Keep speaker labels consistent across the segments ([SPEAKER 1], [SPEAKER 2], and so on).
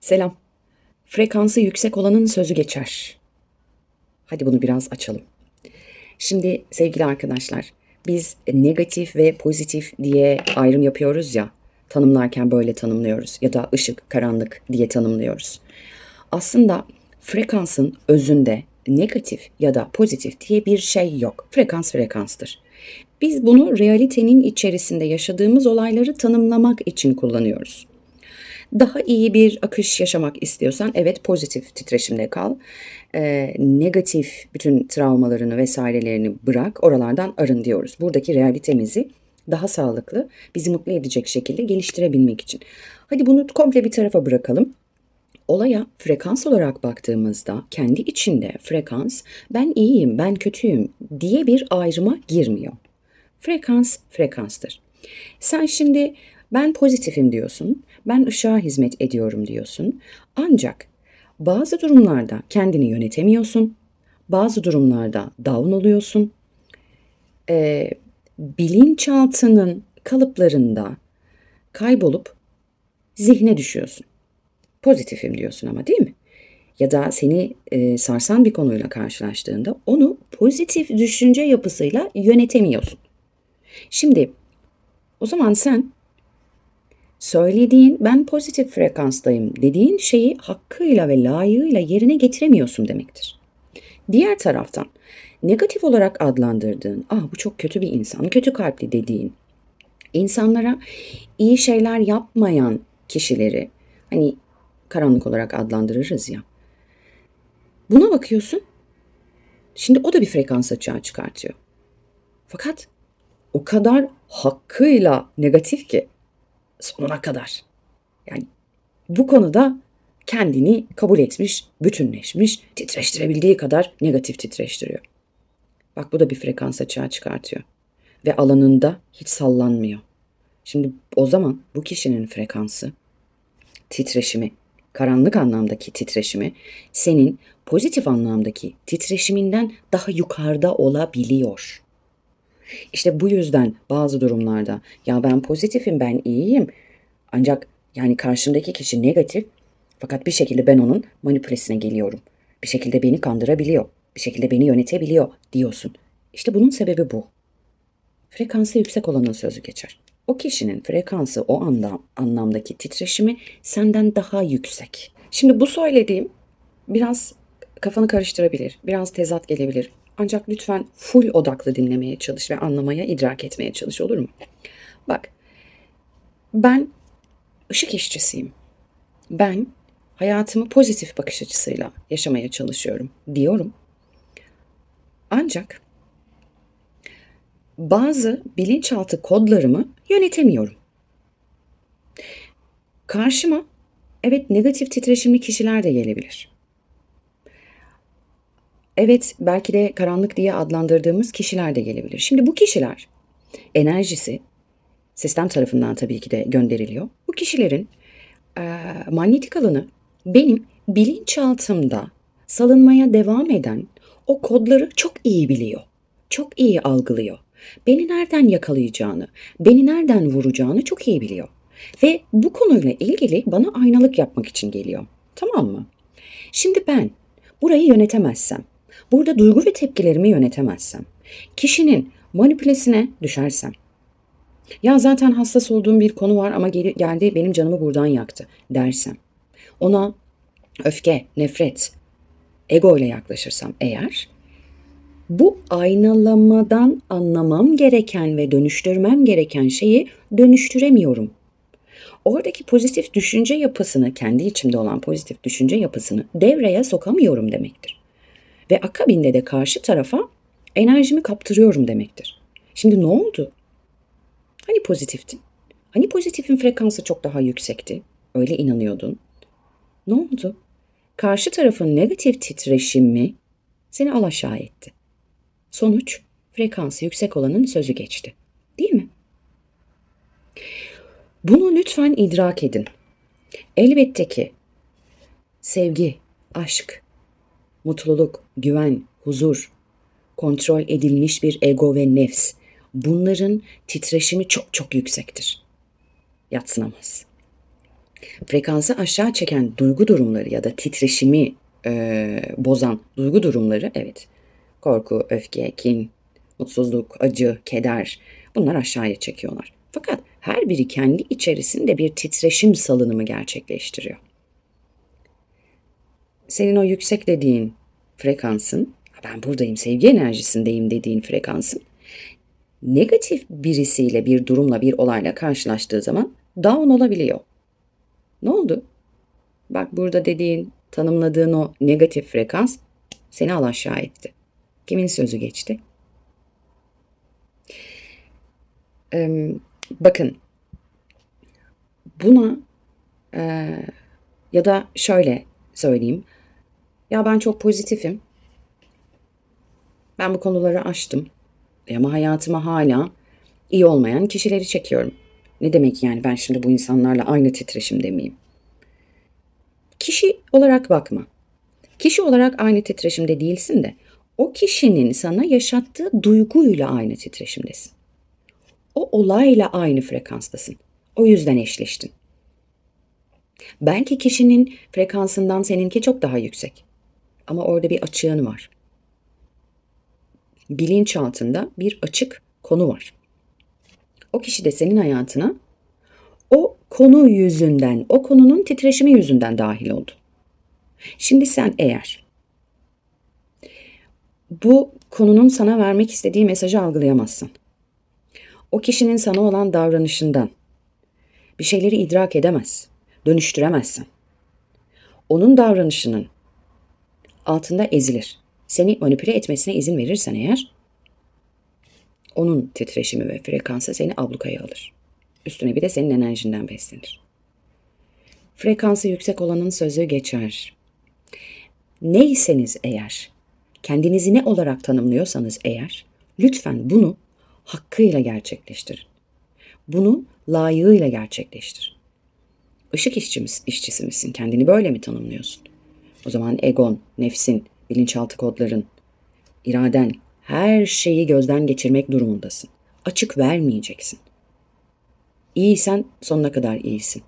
[SPEAKER 1] Selam. Frekansı yüksek olanın sözü geçer. Hadi bunu biraz açalım. Şimdi sevgili arkadaşlar, biz negatif ve pozitif diye ayrım yapıyoruz ya. Tanımlarken böyle tanımlıyoruz ya da ışık, karanlık diye tanımlıyoruz. Aslında frekansın özünde negatif ya da pozitif diye bir şey yok. Frekans frekanstır. Biz bunu realitenin içerisinde yaşadığımız olayları tanımlamak için kullanıyoruz. Daha iyi bir akış yaşamak istiyorsan evet pozitif titreşimde kal. Ee, negatif bütün travmalarını vesairelerini bırak. Oralardan arın diyoruz. Buradaki realitemizi daha sağlıklı, bizi mutlu edecek şekilde geliştirebilmek için. Hadi bunu komple bir tarafa bırakalım. Olaya frekans olarak baktığımızda kendi içinde frekans ben iyiyim, ben kötüyüm diye bir ayrıma girmiyor. Frekans frekanstır. Sen şimdi ben pozitifim diyorsun, ben ışığa hizmet ediyorum diyorsun. Ancak bazı durumlarda kendini yönetemiyorsun, bazı durumlarda down oluyorsun. Ee, bilinçaltının kalıplarında kaybolup zihne düşüyorsun. Pozitifim diyorsun ama değil mi? Ya da seni e, sarsan bir konuyla karşılaştığında onu pozitif düşünce yapısıyla yönetemiyorsun. Şimdi o zaman sen söylediğin ben pozitif frekanstayım dediğin şeyi hakkıyla ve layığıyla yerine getiremiyorsun demektir. Diğer taraftan negatif olarak adlandırdığın, ah bu çok kötü bir insan, kötü kalpli dediğin, insanlara iyi şeyler yapmayan kişileri hani karanlık olarak adlandırırız ya. Buna bakıyorsun. Şimdi o da bir frekans açığa çıkartıyor. Fakat o kadar hakkıyla negatif ki sonuna kadar. Yani bu konuda kendini kabul etmiş, bütünleşmiş, titreştirebildiği kadar negatif titreştiriyor. Bak bu da bir frekans açığa çıkartıyor. Ve alanında hiç sallanmıyor. Şimdi o zaman bu kişinin frekansı, titreşimi, karanlık anlamdaki titreşimi senin pozitif anlamdaki titreşiminden daha yukarıda olabiliyor. İşte bu yüzden bazı durumlarda ya ben pozitifim, ben iyiyim. Ancak yani karşımdaki kişi negatif fakat bir şekilde ben onun manipülesine geliyorum. Bir şekilde beni kandırabiliyor. Bir şekilde beni yönetebiliyor diyorsun. İşte bunun sebebi bu. Frekansı yüksek olanın sözü geçer. O kişinin frekansı o anda anlamdaki titreşimi senden daha yüksek. Şimdi bu söylediğim biraz kafanı karıştırabilir, biraz tezat gelebilir. Ancak lütfen full odaklı dinlemeye çalış ve anlamaya, idrak etmeye çalış olur mu? Bak, ben ışık işçisiyim. Ben hayatımı pozitif bakış açısıyla yaşamaya çalışıyorum diyorum. Ancak bazı bilinçaltı kodlarımı yönetemiyorum. Karşıma evet negatif titreşimli kişiler de gelebilir. Evet belki de karanlık diye adlandırdığımız kişiler de gelebilir. Şimdi bu kişiler enerjisi sistem tarafından tabii ki de gönderiliyor. Bu kişilerin e, manyetik alanı benim bilinçaltımda salınmaya devam eden o kodları çok iyi biliyor. Çok iyi algılıyor. Beni nereden yakalayacağını, beni nereden vuracağını çok iyi biliyor. Ve bu konuyla ilgili bana aynalık yapmak için geliyor. Tamam mı? Şimdi ben burayı yönetemezsem, burada duygu ve tepkilerimi yönetemezsem, kişinin manipülesine düşersem, ya zaten hassas olduğum bir konu var ama gel- geldi benim canımı buradan yaktı dersem, ona öfke, nefret, ego ile yaklaşırsam eğer bu aynalamadan anlamam gereken ve dönüştürmem gereken şeyi dönüştüremiyorum. Oradaki pozitif düşünce yapısını, kendi içimde olan pozitif düşünce yapısını devreye sokamıyorum demektir. Ve akabinde de karşı tarafa enerjimi kaptırıyorum demektir. Şimdi ne oldu? Hani pozitiftin? Hani pozitifin frekansı çok daha yüksekti? Öyle inanıyordun. Ne oldu? Karşı tarafın negatif titreşimi seni alaşağı etti. Sonuç frekansı yüksek olanın sözü geçti. Değil mi? Bunu lütfen idrak edin. Elbette ki sevgi, aşk, mutluluk, güven, huzur, kontrol edilmiş bir ego ve nefs bunların titreşimi çok çok yüksektir. Yatsınamaz. Frekansı aşağı çeken duygu durumları ya da titreşimi e, bozan duygu durumları evet korku, öfke, kin, mutsuzluk, acı, keder bunlar aşağıya çekiyorlar. Fakat her biri kendi içerisinde bir titreşim salınımı gerçekleştiriyor. Senin o yüksek dediğin frekansın, ben buradayım, sevgi enerjisindeyim dediğin frekansın, negatif birisiyle bir durumla bir olayla karşılaştığı zaman down olabiliyor. Ne oldu? Bak burada dediğin, tanımladığın o negatif frekans seni al aşağı etti. Kimin sözü geçti? Ee, bakın buna e, ya da şöyle söyleyeyim. Ya ben çok pozitifim. Ben bu konuları aştım. Ama hayatıma hala iyi olmayan kişileri çekiyorum. Ne demek yani ben şimdi bu insanlarla aynı titreşimde miyim? Kişi olarak bakma. Kişi olarak aynı titreşimde değilsin de o kişinin sana yaşattığı duyguyla aynı titreşimdesin. O olayla aynı frekanstasın. O yüzden eşleştin. Belki kişinin frekansından seninki çok daha yüksek. Ama orada bir açığın var. Bilinçaltında bir açık konu var. O kişi de senin hayatına o konu yüzünden, o konunun titreşimi yüzünden dahil oldu. Şimdi sen eğer bu konunun sana vermek istediği mesajı algılayamazsın. O kişinin sana olan davranışından bir şeyleri idrak edemez, dönüştüremezsin. Onun davranışının altında ezilir. Seni manipüle etmesine izin verirsen eğer, onun titreşimi ve frekansı seni ablukaya alır. Üstüne bir de senin enerjinden beslenir. Frekansı yüksek olanın sözü geçer. Neyseniz eğer, kendinizi ne olarak tanımlıyorsanız eğer, lütfen bunu hakkıyla gerçekleştirin. Bunu layığıyla gerçekleştir. Işık işçimiz, işçisi misin? Kendini böyle mi tanımlıyorsun? O zaman egon, nefsin, bilinçaltı kodların, iraden, her şeyi gözden geçirmek durumundasın. Açık vermeyeceksin. İyiysen sonuna kadar iyisin.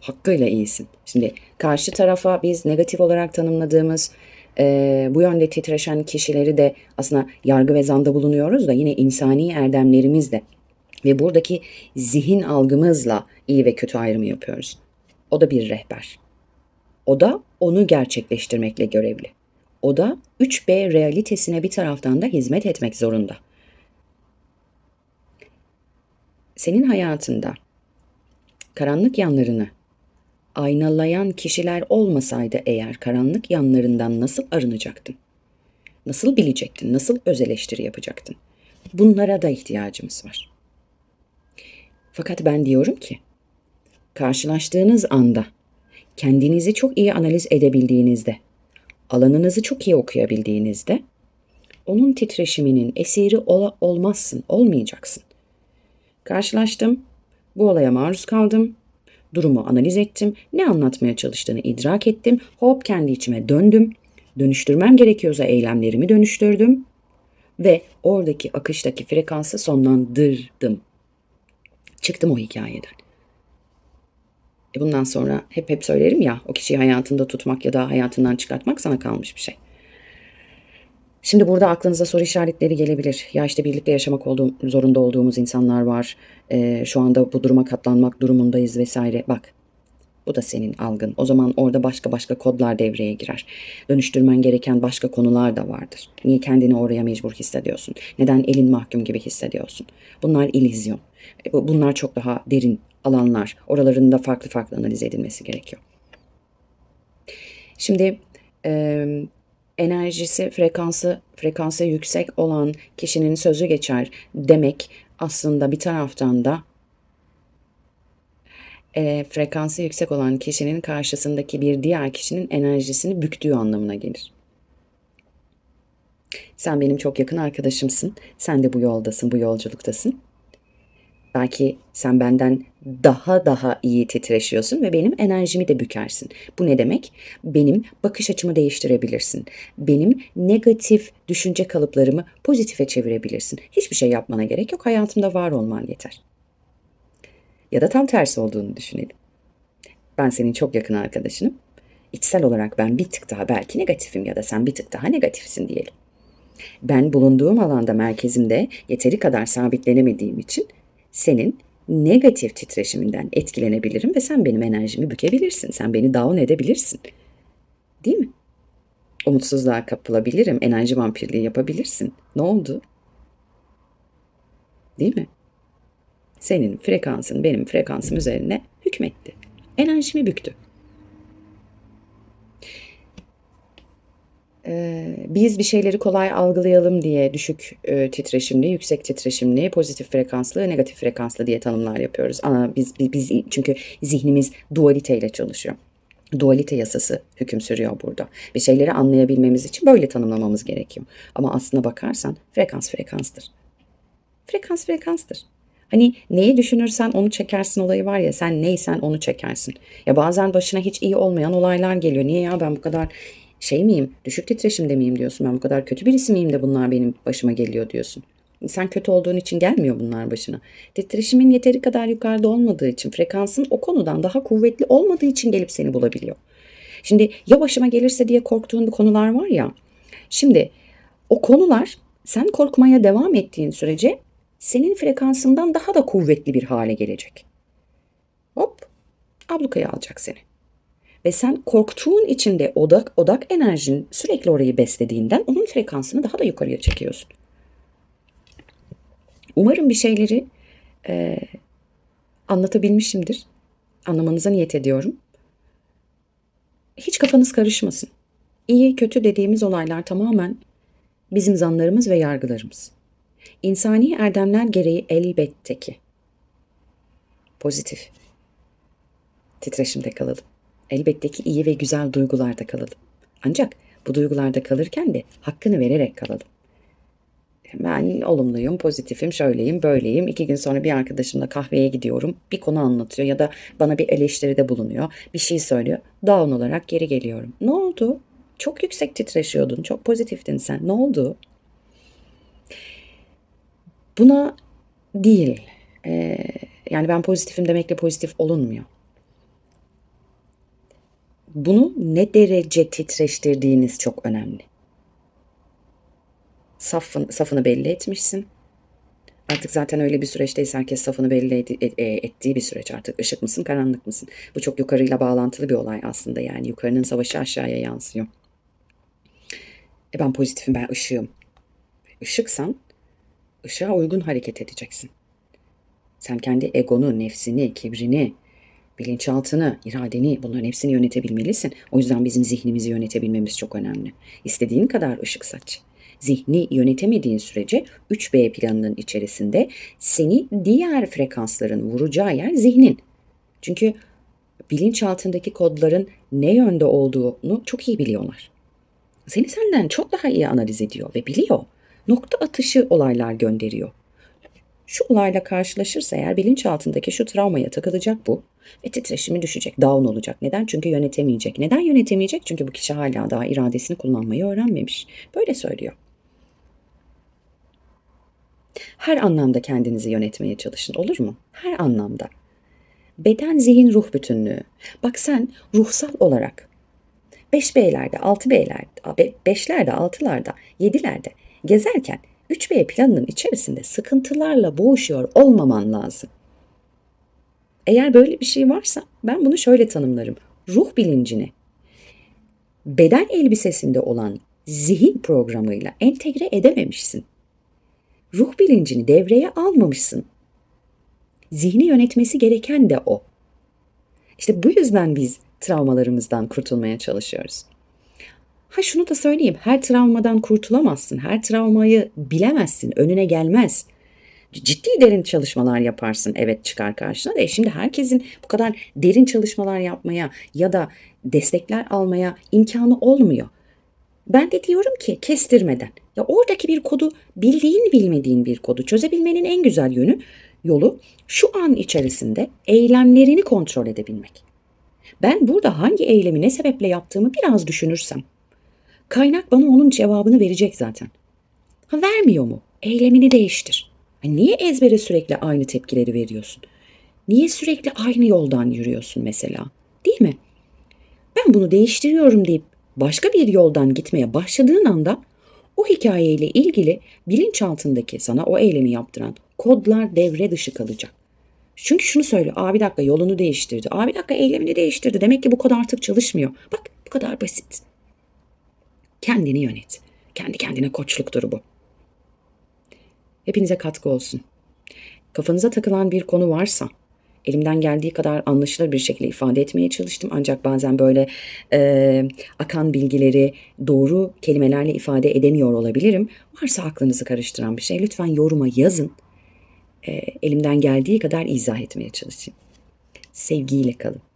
[SPEAKER 1] Hakkıyla iyisin. Şimdi karşı tarafa biz negatif olarak tanımladığımız e, bu yönde titreşen kişileri de aslında yargı ve zanda bulunuyoruz da yine insani erdemlerimiz de ve buradaki zihin algımızla iyi ve kötü ayrımı yapıyoruz. O da bir rehber. O da onu gerçekleştirmekle görevli. O da 3B realitesine bir taraftan da hizmet etmek zorunda. Senin hayatında karanlık yanlarını aynalayan kişiler olmasaydı eğer karanlık yanlarından nasıl arınacaktın? Nasıl bilecektin? Nasıl öz eleştiri yapacaktın? Bunlara da ihtiyacımız var. Fakat ben diyorum ki karşılaştığınız anda kendinizi çok iyi analiz edebildiğinizde, alanınızı çok iyi okuyabildiğinizde onun titreşiminin esiri ol olmazsın, olmayacaksın. Karşılaştım, bu olaya maruz kaldım, durumu analiz ettim, ne anlatmaya çalıştığını idrak ettim, hop kendi içime döndüm, dönüştürmem gerekiyorsa eylemlerimi dönüştürdüm ve oradaki akıştaki frekansı sonlandırdım. Çıktım o hikayeden. E bundan sonra hep hep söylerim ya o kişiyi hayatında tutmak ya da hayatından çıkartmak sana kalmış bir şey. Şimdi burada aklınıza soru işaretleri gelebilir. Ya işte birlikte yaşamak olduğum, zorunda olduğumuz insanlar var. Ee, şu anda bu duruma katlanmak durumundayız vesaire. Bak bu da senin algın. O zaman orada başka başka kodlar devreye girer. Dönüştürmen gereken başka konular da vardır. Niye kendini oraya mecbur hissediyorsun? Neden elin mahkum gibi hissediyorsun? Bunlar ilizyon. E, bunlar çok daha derin alanlar. Oralarında farklı farklı analiz edilmesi gerekiyor. Şimdi e, enerjisi, frekansı, frekansı yüksek olan kişinin sözü geçer demek aslında bir taraftan da e, frekansı yüksek olan kişinin karşısındaki bir diğer kişinin enerjisini büktüğü anlamına gelir. Sen benim çok yakın arkadaşımsın. Sen de bu yoldasın, bu yolculuktasın. Belki sen benden daha daha iyi titreşiyorsun ve benim enerjimi de bükersin. Bu ne demek? Benim bakış açımı değiştirebilirsin. Benim negatif düşünce kalıplarımı pozitife çevirebilirsin. Hiçbir şey yapmana gerek yok. Hayatımda var olman yeter. Ya da tam tersi olduğunu düşünelim. Ben senin çok yakın arkadaşınım. İçsel olarak ben bir tık daha belki negatifim ya da sen bir tık daha negatifsin diyelim. Ben bulunduğum alanda merkezimde yeteri kadar sabitlenemediğim için senin negatif titreşiminden etkilenebilirim ve sen benim enerjimi bükebilirsin. Sen beni down edebilirsin. Değil mi? Umutsuzluğa kapılabilirim. Enerji vampirliği yapabilirsin. Ne oldu? Değil mi? Senin frekansın benim frekansım üzerine hükmetti. Enerjimi büktü. Biz bir şeyleri kolay algılayalım diye düşük e, titreşimli, yüksek titreşimli, pozitif frekanslı, negatif frekanslı diye tanımlar yapıyoruz. Ama biz, biz çünkü zihnimiz dualiteyle çalışıyor. Dualite yasası hüküm sürüyor burada. Bir şeyleri anlayabilmemiz için böyle tanımlamamız gerekiyor. Ama aslına bakarsan frekans frekanstır. Frekans frekanstır. Hani neyi düşünürsen onu çekersin olayı var ya sen neysen onu çekersin. Ya bazen başına hiç iyi olmayan olaylar geliyor. Niye ya ben bu kadar şey miyim düşük titreşimde miyim diyorsun. Ben bu kadar kötü birisi miyim de bunlar benim başıma geliyor diyorsun. Sen kötü olduğun için gelmiyor bunlar başına. Titreşimin yeteri kadar yukarıda olmadığı için, frekansın o konudan daha kuvvetli olmadığı için gelip seni bulabiliyor. Şimdi ya başıma gelirse diye korktuğun bir konular var ya. Şimdi o konular sen korkmaya devam ettiğin sürece senin frekansından daha da kuvvetli bir hale gelecek. Hop ablukaya alacak seni. Ve sen korktuğun içinde odak odak enerjin sürekli orayı beslediğinden onun frekansını daha da yukarıya çekiyorsun. Umarım bir şeyleri e, anlatabilmişimdir. Anlamanıza niyet ediyorum. Hiç kafanız karışmasın. İyi kötü dediğimiz olaylar tamamen bizim zanlarımız ve yargılarımız. İnsani erdemler gereği elbette ki pozitif titreşimde kalalım. Elbette ki iyi ve güzel duygularda kalalım. Ancak bu duygularda kalırken de hakkını vererek kalalım. Ben olumluyum, pozitifim, şöyleyim, böyleyim. İki gün sonra bir arkadaşımla kahveye gidiyorum. Bir konu anlatıyor ya da bana bir eleştiride bulunuyor. Bir şey söylüyor. Down olarak geri geliyorum. Ne oldu? Çok yüksek titreşiyordun. Çok pozitiftin sen. Ne oldu? Buna değil. Ee, yani ben pozitifim demekle pozitif olunmuyor. Bunu ne derece titreştirdiğiniz çok önemli. Safın, safını belli etmişsin. Artık zaten öyle bir süreçteyiz. Herkes safını belli ed- e, ettiği bir süreç artık. Işık mısın, karanlık mısın? Bu çok yukarıyla bağlantılı bir olay aslında. Yani yukarının savaşı aşağıya yansıyor. E ben pozitifim, ben ışığım. Işıksan ışığa uygun hareket edeceksin. Sen kendi egonu, nefsini, kibrini, bilinçaltını, iradeni bunların hepsini yönetebilmelisin. O yüzden bizim zihnimizi yönetebilmemiz çok önemli. İstediğin kadar ışık saç. Zihni yönetemediğin sürece 3B planının içerisinde seni diğer frekansların vuracağı yer zihnin. Çünkü bilinçaltındaki kodların ne yönde olduğunu çok iyi biliyorlar. Seni senden çok daha iyi analiz ediyor ve biliyor. Nokta atışı olaylar gönderiyor. Şu olayla karşılaşırsa eğer bilinçaltındaki şu travmaya takılacak bu ve titreşimi düşecek, down olacak. Neden? Çünkü yönetemeyecek. Neden yönetemeyecek? Çünkü bu kişi hala daha iradesini kullanmayı öğrenmemiş. Böyle söylüyor. Her anlamda kendinizi yönetmeye çalışın olur mu? Her anlamda. Beden, zihin, ruh bütünlüğü. Bak sen ruhsal olarak 5 B'lerde, 6 B'lerde, 5'lerde, 6'larda, 7'lerde gezerken 3B planının içerisinde sıkıntılarla boğuşuyor olmaman lazım. Eğer böyle bir şey varsa ben bunu şöyle tanımlarım. Ruh bilincini beden elbisesinde olan zihin programıyla entegre edememişsin. Ruh bilincini devreye almamışsın. Zihni yönetmesi gereken de o. İşte bu yüzden biz travmalarımızdan kurtulmaya çalışıyoruz. Ha şunu da söyleyeyim. Her travmadan kurtulamazsın. Her travmayı bilemezsin. Önüne gelmez. Ciddi derin çalışmalar yaparsın. Evet çıkar karşına da. E şimdi herkesin bu kadar derin çalışmalar yapmaya ya da destekler almaya imkanı olmuyor. Ben de diyorum ki kestirmeden. Ya oradaki bir kodu bildiğin bilmediğin bir kodu çözebilmenin en güzel yönü yolu şu an içerisinde eylemlerini kontrol edebilmek. Ben burada hangi eylemi ne sebeple yaptığımı biraz düşünürsem kaynak bana onun cevabını verecek zaten. Ha vermiyor mu? Eylemini değiştir. Ha, niye ezbere sürekli aynı tepkileri veriyorsun? Niye sürekli aynı yoldan yürüyorsun mesela? Değil mi? Ben bunu değiştiriyorum deyip başka bir yoldan gitmeye başladığın anda o hikayeyle ilgili bilinçaltındaki sana o eylemi yaptıran kodlar devre dışı kalacak. Çünkü şunu söyle, aa bir dakika yolunu değiştirdi, aa bir dakika eylemini değiştirdi. Demek ki bu kadar artık çalışmıyor. Bak bu kadar basit. Kendini yönet. Kendi kendine koçluktur bu. Hepinize katkı olsun. Kafanıza takılan bir konu varsa elimden geldiği kadar anlaşılır bir şekilde ifade etmeye çalıştım. Ancak bazen böyle e, akan bilgileri doğru kelimelerle ifade edemiyor olabilirim. Varsa aklınızı karıştıran bir şey lütfen yoruma yazın. E, elimden geldiği kadar izah etmeye çalışayım. Sevgiyle kalın.